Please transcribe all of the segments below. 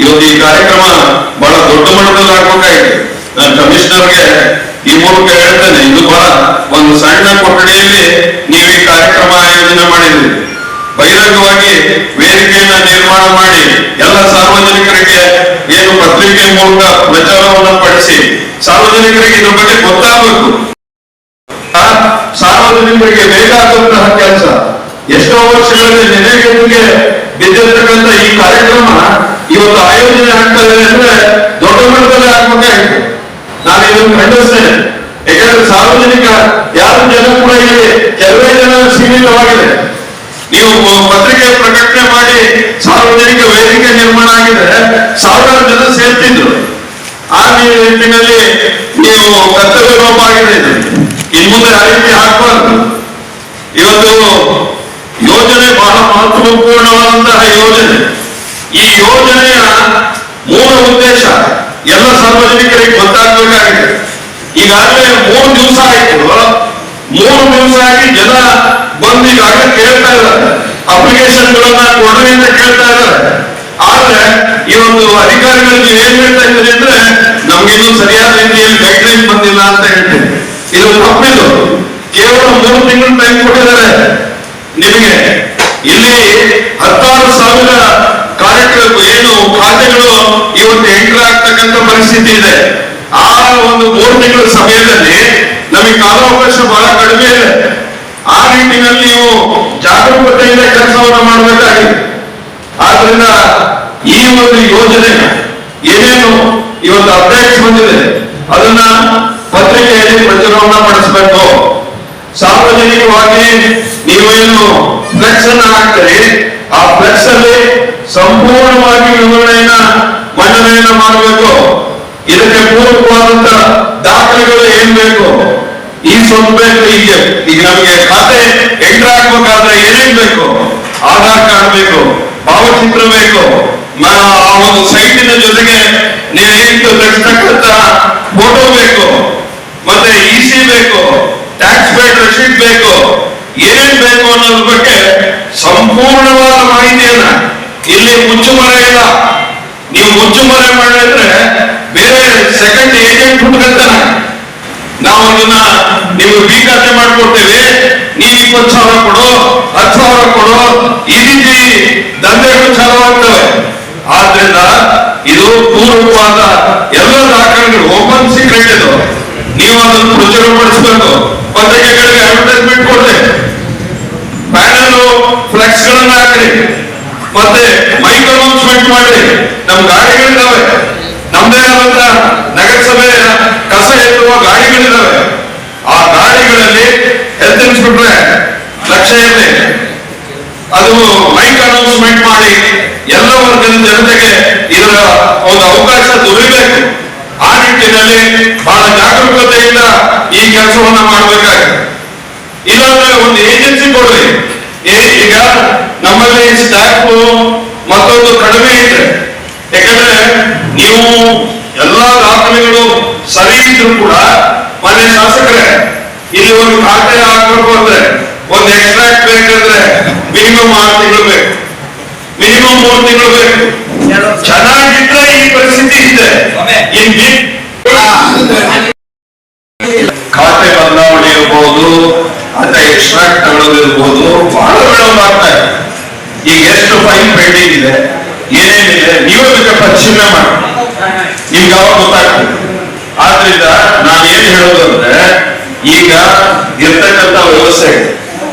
ಇವತ್ತು ಈ ಕಾರ್ಯಕ್ರಮ ಬಹಳ ದೊಡ್ಡ ಮಟ್ಟದಲ್ಲಿ ಆಗ್ಬೇಕಾಗಿದೆ. ನಾನು ಕಮಿಷನರ್ಗೆ ಈ ಮೂಲಕ ಹೇಳ್ತೇನೆ, ಇದು ಬಹಳ ಒಂದು ಸಣ್ಣ ಕೊಠಡಿಯಲ್ಲಿ ನೀವು ಈ ಕಾರ್ಯಕ್ರಮ ಆಯೋಜನೆ ಮಾಡಿದ್ರಿ. ಬಹಿರಂಗವಾಗಿ ವೇದಿಕೆಯನ್ನ ನಿರ್ಮಾಣ ಮಾಡಿ ಎಲ್ಲ ಸಾರ್ವಜನಿಕರಿಗೆ ಏನು ಪತ್ರಿಕೆ ಮೂಲಕ ಪ್ರಚಾರವನ್ನು ಪಡಿಸಿ, ಸಾರ್ವಜನಿಕರಿಗೆ ಇದ್ರ ಬಗ್ಗೆ ಗೊತ್ತಾಗಬೇಕು. ಸಾರ್ವಜನಿಕರಿಗೆ ಬೇಕಾದಂತಹ ಕೆಲಸ. ಎಷ್ಟೋ ವರ್ಷಗಳಲ್ಲಿ ನೆನೆಗೆ ಬಿದ್ದಿರ್ತಕ್ಕಂಥ ಈ ಕಾರ್ಯಕ್ರಮ ಇವತ್ತು ಆಯೋಜನೆ ಆಗ್ತದೆ ಅಂದ್ರೆ ದೊಡ್ಡ ಮಟ್ಟದಲ್ಲಿ ಆಗ್ಬೇಕಾಗಿತ್ತು ನಾನು ಇದನ್ನು ಖಂಡಿಸ್ತೇನೆ. ಯಾಕಂದ್ರೆ ಸಾರ್ವಜನಿಕ ಯಾರು ಜನ ಕೂಡ ಇಲ್ಲಿ ಕೆಲವೇ ಜನ ಸೀಮಿತವಾಗಿದೆ. ನೀವು ಪತ್ರಿಕೆ ಪ್ರಕಟಣೆ ಮಾಡಿ ಸಾರ್ವಜನಿಕ ವೇದಿಕೆ ನಿರ್ಮಾಣ ಆಗಿದೆ, ಸಾವಿರಾರು ಜನ ಸೇರ್ತಿದ್ರು. ಆ ನಿಟ್ಟಿನಲ್ಲಿ ನೀವು ಕರ್ತವ್ಯ ಲೋಪ ಆಗಿದೆ. ಇನ್ ಮುಂದೆ ಆ ರೀತಿ ಇವತ್ತು ಯೋಜನೆ ಬಹಳ ಮಹತ್ವಪೂರ್ಣವಾದಂತಹ ಯೋಜನೆ ಈ ಯೋಜನೆಯ ಮೂಲ ಉದ್ದೇಶ ಎಲ್ಲ ಸಾರ್ವಜನಿಕರಿಗೆ ಗೊತ್ತಾಗಬೇಕಾಗಿದೆ. ಈಗಾಗಲೇ ಮೂರು ದಿವಸ ಆಯ್ತು. ಮೂರು ದಿವಸ ಆಗಿ ಜನ ಬಂದು ಈಗಾಗಲೇ ಕೇಳ್ತಾ ಇದ್ದಾರೆ. ಅಪ್ಲಿಕೇಶನ್ಗಳನ್ನ ಕೊಡ್ರಿ ಅಂತ ಕೇಳ್ತಾ ಇದ್ದಾರೆ. ಆದ್ರೆ ಈ ಒಂದು ಅಧಿಕಾರಿಗಳು ನೀವು ಏನ್ ಹೇಳ್ತಾ ಇದ್ದೀರಿ ಅಂದ್ರೆ ನಮ್ಗಿನ್ನೂ ಸರಿಯಾದ ರೀತಿಯಲ್ಲಿ ಗೈಡ್ಲೈನ್ ಬಂದಿಲ್ಲ ಅಂತ ಹೇಳ್ತೀನಿ. ಇದು ತಪ್ಪಿದು ಕೇವಲ ಮೂರು ತಿಂಗಳು ಟೈಮ್ ಕೊಟ್ಟಿದ್ದಾರೆ. ನಿಮಗೆ ಇಲ್ಲಿ ಹತ್ತಾರು ಸಾವಿರ ಕಾರ್ಯಕ್ರಮ ಏನು ಖಾತೆಗಳು ಇವತ್ತು ಎಂಟರ್ ಆಗ್ತಕ್ಕಂಥ ಪರಿಸ್ಥಿತಿ ಇದೆ. ಆ ಒಂದು ಮೂರು ತಿಂಗಳ ಸಮಯದಲ್ಲಿ ನಮಗೆ ಕಾಲಾವಕಾಶ ಬಹಳ ಕಡಿಮೆ ಇದೆ. ಆ ನಿಟ್ಟಿನಲ್ಲಿ ನೀವು ಜಾಗರೂಕತೆಯಿಂದ ಕೆಲಸವನ್ನು ಮಾಡಬೇಕಾಗಿದೆ. ಆದ್ರಿಂದ ಈ ಒಂದು ಯೋಜನೆ ಏನೇನು ಇವತ್ತು ಅಪ್ಡೇಟ್ಸ್ ಬಂದಿದೆ, ಅದನ್ನ ಪತ್ರಿಕೆಯಲ್ಲಿ ಪ್ರಚಾರವನ್ನ ಮಾಡಿಸಬೇಕು ಸಾರ್ವಜನಿಕವಾಗಿ ನೀವೇನು ಫ್ಲೆಕ್ಸ್ ಅನ್ನ ಹಾಕ್ತೀರಿ, ಆ ಫ್ಲೆಕ್ಸ್ ಅಲ್ಲಿ ಸಂಪೂರ್ಣವಾಗಿ ವಿವರಣೆಯನ್ನ ಮನ್ನಣೆಯನ್ನ ಮಾಡಬೇಕು. ಇದಕ್ಕೆ ಪೂರಕವಾದಂತ ದಾಖಲೆಗಳು ಏನ್ ಬೇಕು? ಈ ಸ್ವಲ್ಪ ಈಗ ಈಗ ನಮಗೆ ಖಾತೆ ಎಂಟರ್ ಆಗ್ಬೇಕಾದ್ರೆ ಏನೇನ್ ಬೇಕು? ಆಧಾರ್ ಕಾರ್ಡ್ ಬೇಕು, ಭಾವಚಿತ್ರ ಬೇಕು. ಆ ಒಂದು ಸೈಟಿನ ಜೊತೆಗೆ ನೀವು ಏನು ತೆಗೆಸ್ತಕ್ಕಂತ ಫೋಟೋ ಬೇಕು. ಮತ್ತೆ ಇ ಸಿ ಬೇಕು ಟ್ಯಾಕ್ಸ್ ಪೇಡ್ ರಶೀಟ್ ಬೇಕು. ಏನೇನ್ ಬೇಕು ಅನ್ನೋದ್ರ ಬಗ್ಗೆ ಸಂಪೂರ್ಣವಾದ ಮಾಹಿತಿಯನ್ನ ಇಲ್ಲಿ ಮುಚ್ಚುಮರೆ ಇಲ್ಲ. ನೀವು ಮುಚ್ಚುಮರೆ ಮಾಡಿದ್ರೆ ಬೇರೆ ಸೆಕೆಂಡ್ ಏಜೆಂಟ್ ಹುಡುಕಂತಾನೆ. ನಾವು ಅದನ್ನ ನೀವು ಬಿ ಖಾತೆ ಮಾಡ್ಕೊಡ್ತೇವೆ. ನೀವ್ ಇಪ್ಪತ್ತು ಸಾವಿರ ಕೊಡು, ಹತ್ತು ಸಾವಿರ ಕೊಡು. ಈ ರೀತಿ ದಂಧೆಗಳು ಚಾಲುವಾಗ್ತವೆ. ಆದ್ರಿಂದ ಇದು ಪೂರ್ವವಾದ ಎಲ್ಲ ದಾಖಲೆಗಳು ಓಪನ್ ಸೀಕ್ರೆಟ್ ಇದು. ನೀವು ಅದನ್ನು ಪ್ರಚುರಪಡಿಸಬೇಕು ಪತ್ರಿಕೆಗಳಿಗೆ ಅಡ್ವರ್ಟೈಸ್ಮೆಂಟ್ ಕೊಡ್ತೇವೆ. ಪ್ಯಾನಲ್ ಫ್ಲೆಕ್ಸ್ ಗಳನ್ನ ಹಾಕ್ರಿ. ಮತ್ತೆ ಮೈಕ್ ಅನೌನ್ಸ್ಮೆಂಟ್ ಮಾಡಿ. ನಮ್ ಗಾಡಿಗಳಿದಾವೆ ನಮ್ದೇ ಆದಂತ ನಗರಸಭೆಯ ಕಸ ಎತ್ತುವ ಗಾಡಿಗಳಿದಾವೆ ಆ ಗಾಡಿಗಳಲ್ಲಿ ಹೆಲ್ತ್ ಇನ್ಸ್ಪೆಕ್ಟ್ರೆ ಲಕ್ಷ್ಯ ಇದೆ. ಅದು ಮೈಕ್ ಅನೌನ್ಸ್ಮೆಂಟ್ ಮಾಡಿ ಎಲ್ಲ ವರ್ಗದ ಜನತೆಗೆ ಇದರ ಒಂದು ಅವಕಾಶ ದೊರೆಯಬೇಕು. ಆ ನಿಟ್ಟಿನಲ್ಲಿ ಬಹಳ ಜಾಗರೂಕತೆಯಿಂದ ಈ ಕೆಲಸವನ್ನ ಮಾಡಬೇಕಾಗಿದೆ. ಇಲ್ಲಾಂದ್ರೆ ಒಂದು ಏಜೆನ್ಸಿ ಕೊಡ್ರಿ. ಈಗ ನಮ್ಮಲ್ಲಿ ಸ್ಟಾಫ್ ಮತ್ತೊಂದು ಕಡಿಮೆ ಇದೆ. ಯಾಕಂದ್ರೆ ನೀವು ಎಲ್ಲಾ ದಾಖಲೆಗಳು ಸರಿ ಇದ್ರು ಕೂಡ ಮನೆ ಶಾಸಕರೇ ಇಲ್ಲಿ ಒಂದು ಖಾತೆ ಹಾಕ್ಬೇಕು ಅಂದ್ರೆ ಒಂದು ಎಕ್ಸ್ಟ್ರಾಕ್ಟ್ ಬೇಕಂದ್ರೆ ಮಿನಿಮಮ್ ಆರು ತಿಂಗಳು ಬೇಕು. ಮಿನಿಮಮ್ ಮೂರು ತಿಂಗಳು ಬೇಕು. ಚೆನ್ನಾಗಿದ್ರೆ ಈ ಪರಿಸ್ಥಿತಿ ಇದೆ ಇನ್ ಬಿಟ್ ಖಾತೆ ಬದಲಾವಣೆ ಇರ್ಬೋದು ಅಥವಾ ಎಕ್ಸ್ಟ್ರಾಕ್ಟ್ ತಗೊಳ್ಳೋದಿರ್ಬೋದು ಬಹಳ ವಿಳಂಬ ಆಗ್ತಾ ಇದೆ ಈಗ ಎಷ್ಟು ಫೈಲ್ ಪೆಂಡಿಂಗ್ ಇದೆ. ಏನೇನಿದೆ ನೀವು ಅದಕ್ಕೆ ಪರಿಶೀಲನೆ ಮಾಡಿ. ನಿಮ್ಗೆ ಅವಾಗ ಗೊತ್ತಾಗ್ತದೆ? ಆದ್ರಿಂದ ನಾನು ಏನ್ ಹೇಳೋದು ಅಂದ್ರೆ ಈಗ ಇರ್ತಕ್ಕಂಥ ವ್ಯವಸ್ಥೆ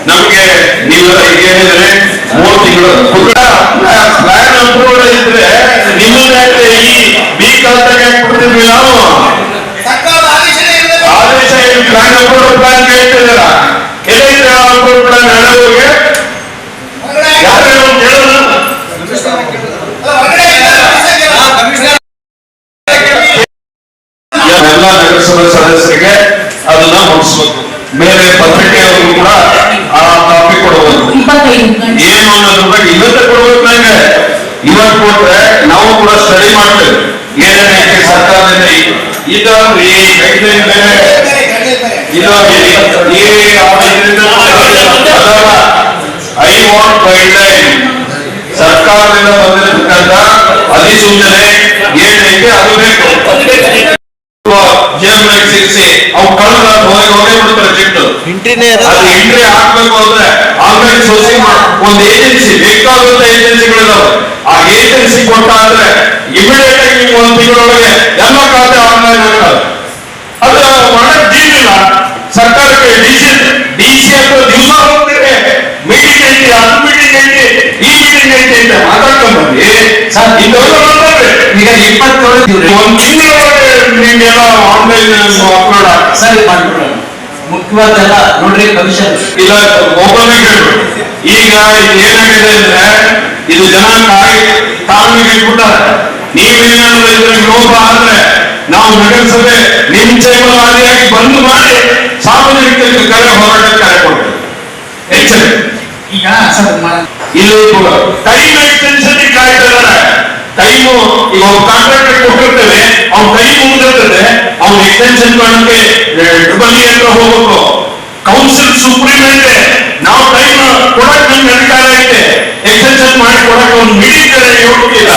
ನಮ್ಗೆ ನೀವೆಲ್ಲ ಈಗ ಏನಿದ್ರೆ ಮೂರು ತಿಂಗಳು ಪ್ಲಾನ್ ಅನುಕೂಲ ಇದ್ರೆ ನಿಮ್ಮನ್ನ ಈ ಬಿ ಅಂತ ಕೊಡ್ತಿದ್ವಿ ನಾವು? ಆದೇಶ ಏನು ಪ್ಲಾನ್ ಅನುಕೂಲ ಪ್ಲಾನ್ ಕೇಳ್ತಿದ್ದೀರಾ ಕೆಲವು ಪ್ಲಾನ್ ಹೇಳೋರಿಗೆ ಹೊರಗಡೆ ಯಾರು ಹೇಳೋದು ಕೇಳೋದು ಅಲ್ಲ, ಹೊರಗಡೆ ಇದ್ದಾರೆ, ಕಮಿಷನರ್ ಎಲ್ಲ ನಗರಸಭೆ ಸದಸ್ಯರಿಗೆ ಅದನ್ನ ಮುಗಿಸ್ಬೇಕು ಮೇಲೆ ಪತ್ರಿಕೆಯವರು ಕೂಡ ಆ ಕಾಪಿ ಕೊಡಬಹುದು ಏನು ಅನ್ನೋದ್ರ ಬಗ್ಗೆ ಇವತ್ತೇ ಕೊಡ್ಬೇಕು ನಂಗೆ ಇವತ್ತು ಕೊಟ್ರೆ ನಾವು ಕೂಡ ಸ್ಟಡಿ ಮಾಡ್ತೇವೆ ಏನೇನು ಸರ್ಕಾರದಿಂದ ಇದು ಈ. ಇದು ಈ- ಜೇಬುನಾಗ ಅವ್ರು ಅವು ಕಳೆದ ಹೋಗಿ ಹೋಗೇ ಬಿಡ್ತಾರೆ ಇಂಟ್ರಿನೇ ಅದು ಎಂಟ್ರಿ ಹಾಕ್ಬೇಕು ಅಂದ್ರೆ ಆಲ್ರೆಡಿ ಸೋಸಿ ಒಂದು ಏಜೆನ್ಸಿ ಬೇಕಾದಂತ ಏಜೆನ್ಸಿಗಳಿದಾವೆ ಆ ಏಜೆನ್ಸಿ ಕೊಟ್ಟ ಅಂದ್ರೆ ಇಮಿಡಿಯೇಟ್ ಆಗಿ ನಿಮ್ಗೆ ಒಂದು ತಿಂಗಳೊಳಗೆ ಎಲ್ಲ ಖಾತೆ ಆನ್ಲೈನ್ ಆಗ್ತದೆ ಅದು ಮಾಡಕ್ ದೀನಿಲ್ಲ ಸರ್ಕಾರಕ್ಕೆ ಡಿಸಿ ಡಿಸಿ ಅಂತ ದಿವಸ ಹೋಗ್ತಾರೆ ಮೀಟಿಂಗ್ ಐತಿ ಅದು ಮೀಟಿಂಗ್ ಐತಿ ಈ ಮೀಟಿಂಗ್ ಐತಿ ಅಂತ ಮಾತಾಡ್ಕೊಂಡ್ ಬಂದು ಸರ್, ಮಾಡ್ತಾರೆ ಈಗ ಇಪ್ಪತ್ತೇಳು ಇವ್ರು ಒಂದ್ ತಿಂಗಳೊಳಗೆ ನಿಮ್ಗೆಲ್ಲ ಆನ್ಲೈನ್ ಅಪ್ಲೋಡ್ ಆಗ್ತದೆ ಸರಿ ಮಾಡ್ಬಿಡೋಣ ಮುಖ್ಯವಾದೆಲ್ಲ ನೋಡ್ರಿ ಕಮಿಷನ್ ಇಲ್ಲ ಒಬ್ಬನೇ ಕೇಳ್ಬೇಕು ಈಗ ಇದು ಏನಾಗಿದೆ ಅಂದ್ರೆ ಇದು ಜನ ಕಾಯಿ ತಾಳ್ಮೆಗೆ ಇಟ್ಬಿಟ್ಟಾರೆ ನೀವೇನಾದ್ರು ಇದ್ರಲ್ಲಿ ಲೋಪ ಆದ್ರೆ ನಾವು ನಗರಸಭೆ ನಿಮ್ ಜೈವಲಾದಿಯಾಗಿ ಬಂದು ಮಾಡಿ ಸಾರ್ವಜನಿಕರಿಗೆ ಕರೆ ಹೋರಾಟಕ್ಕೆ ಕರೆ ಕೊಡ್ತೀವಿ. ಎಚ್ಚರ ಈಗ ಇಲ್ಲಿ ಟೈಮ್ ಎಕ್ಸ್ಟೆನ್ಷನ್ ಕಾಯ್ತಾ ಇದಾರೆ ಟೈಮು ಈಗ ಒಬ್ಬ ಕಾಂಟ್ರಾಕ್ಟರ್ ಕೊಟ್ಟಿರ್ತೇವೆ ಅವ್ನ ಕೈ ಮುಗಿದಿರ್ತದೆ, ಅವ್ನ ಎಕ್ಸ್ಟೆನ್ಷನ್ ಮಾಡೋಕೆ ಟ್ರಿಬಲ್ ಇ ಹತ್ರ ಹೋಗ್ಬೇಕು. ಕೌನ್ಸಿಲ್ ಸುಪ್ರೀಂ ಐತೆ. ನಾವು ಟೈಮ್ ಕೊಡಕ್ ನಮ್ಗೆ ಅಧಿಕಾರ ಐತೆ. ಎಕ್ಸ್ಟೆನ್ಷನ್ ಮಾಡಿ ಕೊಡಕ್ ಒಂದು ಮೀಟಿಂಗ್ ಯೋಗ್ಯ ಇಲ್ಲ